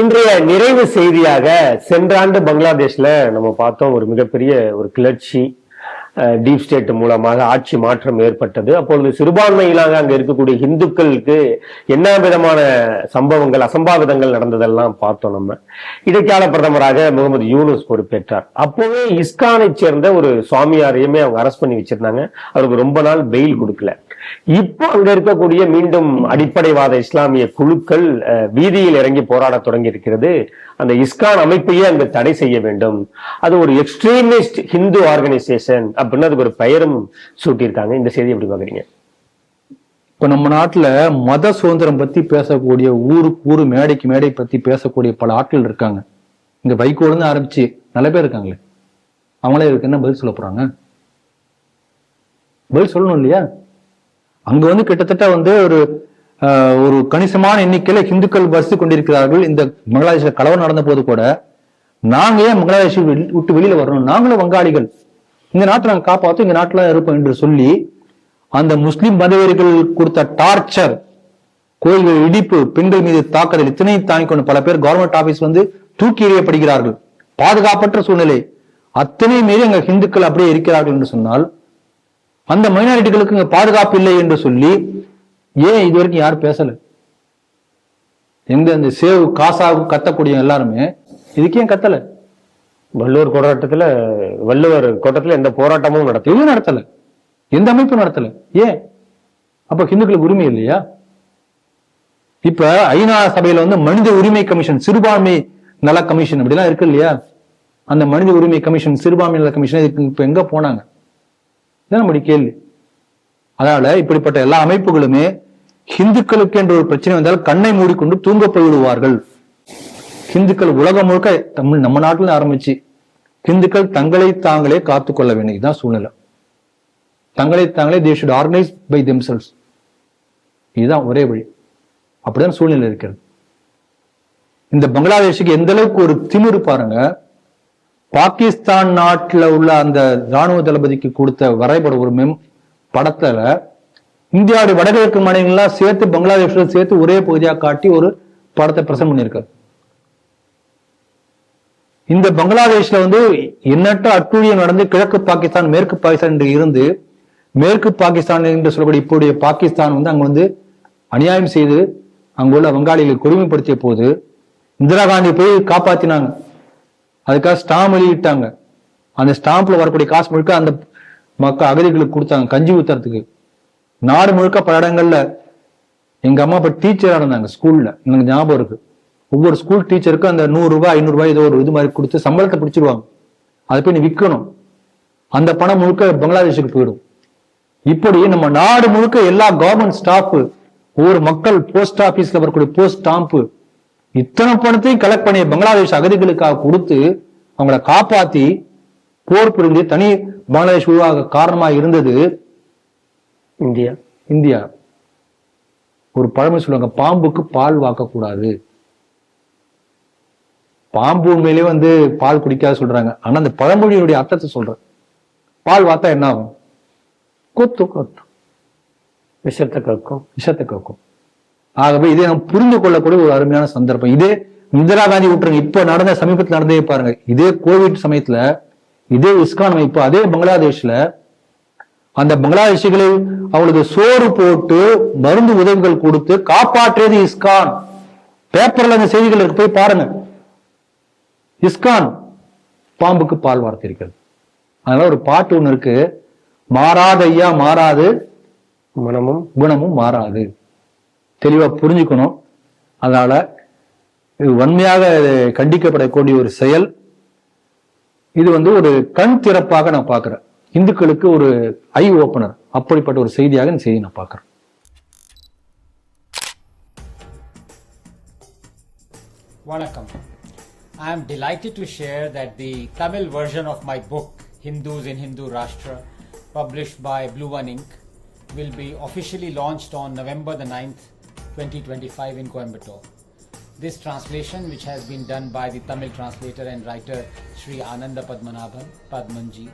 இன்றைய நிறைவு செய்தியாக சென்ற ஆண்டு பங்களாதேஷ்ல நம்ம பார்த்தோம் ஒரு மிகப்பெரிய ஒரு கிளர்ச்சி டீப் ஸ்டேட் மூலமாக ஆட்சி மாற்றம் ஏற்பட்டது. அப்பொழுது சிறுபான்மையிலாக அங்க இருக்கக்கூடிய இந்துக்களுக்கு என்ன விதமான சம்பவங்கள் அசம்பாவிதங்கள் நடந்ததெல்லாம் பார்த்தோம் நம்ம. இடைக்கால பிரதமராக முகமது யூனுஸ் பொறுப்பேற்றார். அப்போவே இஸ்கானை சேர்ந்த ஒரு சுவாமியாரையுமே அவங்க அரெஸ்ட் பண்ணி வச்சிருந்தாங்க. அவருக்கு ரொம்ப நாள் பெயில் கொடுக்கல. இப்போ அங்க இருக்கக்கூடிய மீண்டும் அடிப்படைவாத இஸ்லாமிய குழுக்கள் வீதியில் இறங்கி போராட தொடங்கி இருக்கிறது அந்த இஸ்கான் அமைப்பையே அங்கு தடை செய்ய வேண்டும். அது ஒரு எக்ஸ்ட்ரீமிஸ்ட் ஹிந்து ஆர்கனைசேஷன் அப்படின்னு அதுக்கு ஒரு பெயரும் சூட்டியிருக்காங்க. இந்த செய்தி எப்படி பாக்குறீங்க இப்ப நம்ம நாட்டுல மத சுதந்திரம் பத்தி பேசக்கூடிய ஊருக்கு ஊரு மேடைக்கு மேடை பத்தி பேசக்கூடிய பல ஆட்கள் இருக்காங்க. இங்க வைகோல ஆரம்பிச்சு நல்ல பேர் இருக்காங்களே. அவங்களே இருக்கு என்ன பதில் சொல்ல போறாங்க? பதில் சொல்லணும் இல்லையா? அங்க வந்து கிட்டத்தட்ட வந்து ஒரு ஒரு கணிசமான எண்ணிக்கையில இந்துக்கள் வசித்து கொண்டிருக்கிறார்கள். இந்த பங்களாதேஷ்ல கலவரம் நடந்த போது கூட நாங்க ஏன் பங்களாதேஷ் விட்டு வெளியில வரணும்? நாங்களும் வங்காளிகள். இந்த நாட்டை நாங்க காப்பாற்றும் இந்த நாட்டுல இருப்போம் என்று சொல்லி அந்த முஸ்லிம் மதவெறிகள் கொடுத்த டார்ச்சர் கோயில்கள் இடிப்பு பெண்கள் மீது தாக்குதல் இத்தனை தாங்கிக் கொண்டு பல பேர் கவர்மெண்ட் ஆபீஸ் வந்து தூக்கி எறியப்படுகிறார்கள். பாதுகாப்பற்ற சூழ்நிலை. அத்தனை மீறி அங்க ஹிந்துக்கள் அப்படியே இருக்கிறார்கள் என்று சொன்னால் அந்த மைனாரிட்டிகளுக்கு பாதுகாப்பு இல்லை என்று சொல்லி ஏன் இது வரைக்கும் யாரும் பேசல? எங்க அந்த சேவ் காசாக கத்தக்கூடிய எல்லாருமே இதுக்கு ஏன் கத்தல? வள்ளுவர் போராட்டத்துல வள்ளுவர் கோட்டத்துல எந்த போராட்டமும் நடத்தல. எதுவும் நடத்தல. எந்த அமைப்பும் நடத்தல. ஏன்? அப்ப ஹிந்துக்களுக்கு உரிமை இல்லையா? இப்ப ஐநா சபையில வந்து மனித உரிமை கமிஷன் சிறுபான்மை நல கமிஷன் அப்படிலாம் இருக்கு இல்லையா? அந்த மனித உரிமை கமிஷன் சிறுபான்மை நல கமிஷன் இதுக்கு இப்ப எங்க போனாங்க? இதான் நம்முடைய கேள்வி. அதனால இப்படிப்பட்ட எல்லா அமைப்புகளுமே ஹிந்துக்களுக்கு என்ற ஒரு பிரச்சனை வந்தால் கண்ணை மூடிக்கொண்டு தூங்க போய்விடுவார்கள். ஹிந்துக்கள் உலகம் முழுக்க தமிழ் நம்ம நாட்டில் ஆரம்பிச்சு ஹிந்துக்கள் தங்களை தாங்களே காத்துக்கொள்ள வேண்டியதுதான் சூழ்நிலை. தங்களை தாங்களே they should organise by themselves இதுதான் ஒரே வழி. அப்படிதான் சூழ்நிலை இருக்கிறது. இந்த பங்களாதேஷுக்கு எந்த அளவுக்கு ஒரு திமிரு பாருங்க. பாகிஸ்தான் நாட்டுல உள்ள அந்த ராணுவ தளபதிக்கு கொடுத்த வரைபட ஒரு மெம் படத்துல இந்தியாவுடைய வடகிழக்கு மாநிலங்கள்லாம் சேர்த்து பங்களாதேஷ் சேர்த்து ஒரே பகுதியாக காட்டி ஒரு படத்தை பிரசம் பண்ணியிருக்காரு. இந்த பங்களாதேஷ்ல வந்து எண்ணற்ற அட்டுழியம் நடந்து கிழக்கு பாகிஸ்தான் மேற்கு பாகிஸ்தான் என்று இருந்து மேற்கு பாகிஸ்தான் என்று சொல்லக்கூடிய இப்போடைய பாகிஸ்தான் வந்து அங்க வந்து அநியாயம் செய்து அங்குள்ள வங்காளிகளை கொடுமைப்படுத்திய போது இந்திரா காந்தி போய் காப்பாத்தினாங்க. அதுக்காக ஸ்டாம்ப் வெளியிட்டாங்க அந்த ஸ்டாம்ப்ல வரக்கூடிய காசு முழுக்க அந்த மக்கள் அகதிகளுக்கு கொடுத்தாங்க கஞ்சி ஊத்துறதுக்கு. நாடு முழுக்க பல இடங்கள்ல எங்க அம்மா அப்பா டீச்சரா இருந்தாங்க ஸ்கூல்ல எனக்கு ஞாபகம் இருக்கு. ஒவ்வொரு ஸ்கூல் டீச்சருக்கும் அந்த நூறு ரூபாய் ஐநூறு ரூபாய் ஏதோ ஒரு இது மாதிரி கொடுத்து சம்பளத்தை பிடிச்சிருவாங்க. அதை போய் நீ விற்கணும். அந்த பணம் முழுக்க பங்களாதேஷுக்கு போயிடும். இப்படி நம்ம நாடு முழுக்க எல்லா கவர்மெண்ட் ஸ்டாஃப் ஒவ்வொரு மக்கள் போஸ்ட் ஆபீஸ்ல வரக்கூடிய போஸ்ட் ஸ்டாம்ப் இத்தனை பணத்தையும் கலெக்ட் பண்ணி பங்களாதேஷ் அகதிகளுக்காக கொடுத்து அவங்கள காப்பாத்தி போர் புரிந்து தனி பங்களாதேஷ் உருவாக காரணமா இருந்தது இந்தியா. இந்தியா. ஒரு பழமை சொல்லுவாங்க பாம்புக்கு பால் வாக்கக்கூடாது. பாம்பு உண்மையிலே வந்து பால் குடிக்காத சொல்றாங்க. ஆனா அந்த பழமொழியினுடைய அர்த்தத்தை சொல்றேன். பால் வாத்தா என்ன ஆகும்? கொத்து கொத்து. விஷத்தை கற்கும் விஷத்தை கேட்கும் ஆகவே இதை நாம் புரிந்து கொள்ளக்கூடிய ஒரு அருமையான சந்தர்ப்பம். இதே இந்திரா காந்தி விட்டுருங்க இப்போ நடந்த சமீபத்தில் நடந்தே பாருங்க. இதே கோவிட் சமயத்துல இதே இஸ்கான் அமைப்பு அதே பங்களாதேஷ்ல அந்த பங்களாதேஷிகளை அவளுக்கு சோறு போட்டு மருந்து உதவிகள் கொடுத்து காப்பாற்றியது இஸ்கான். பேப்பர்ல அந்த செய்திகள் இருக்கு. போய் பாருங்க. இஸ்கான் பாம்புக்கு பால் வார்த்திருக்கிறது. அதனால ஒரு பாட்டு ஒண்ணு இருக்கு. மாறாத ஐயா மாறாது மனமும் குணமும் மாறாது. தெளிவா புரிஞ்சுக்கணும் அதனால இது வன்மையாக இது கண்டிக்கப்படக்கூடிய ஒரு செயல் இது வந்து ஒரு கண் திறப்பாக நான் பார்க்கிறேன் இந்துக்களுக்கு ஒரு ஐ ஓப்பனர் அப்படிப்பட்ட ஒரு செய்தியாக இந்த செய்தி நான் பார்க்கிறேன் Vanakkam. I am delighted to share that the Tamil version of my book, Hindus in Hindu Rashtra, published by Blue One Inc., will be officially launched on November the 9th, 2025 in Coimbatore. This translation, which has been done by the Tamil translator and writer Sri Ananda Padmanabhan, Padmanji,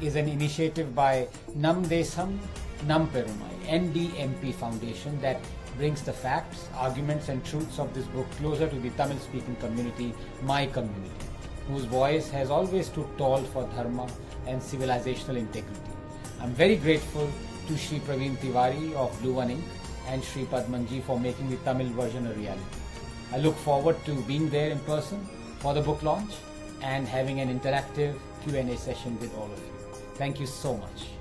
is an initiative by Nam Desam Nam Perumai, NDMP Foundation that brings the facts, arguments, and truths of this book closer to the Tamil speaking community, my community, whose voice has always stood tall for dharma and civilizational integrity. I'm very grateful to Sri Praveen Tiwari of Blue One Ink and Sri Padmanji for making the Tamil version a reality. I look forward to being there in person for the book launch and having an interactive Q&A session with all of you. Thank you so much.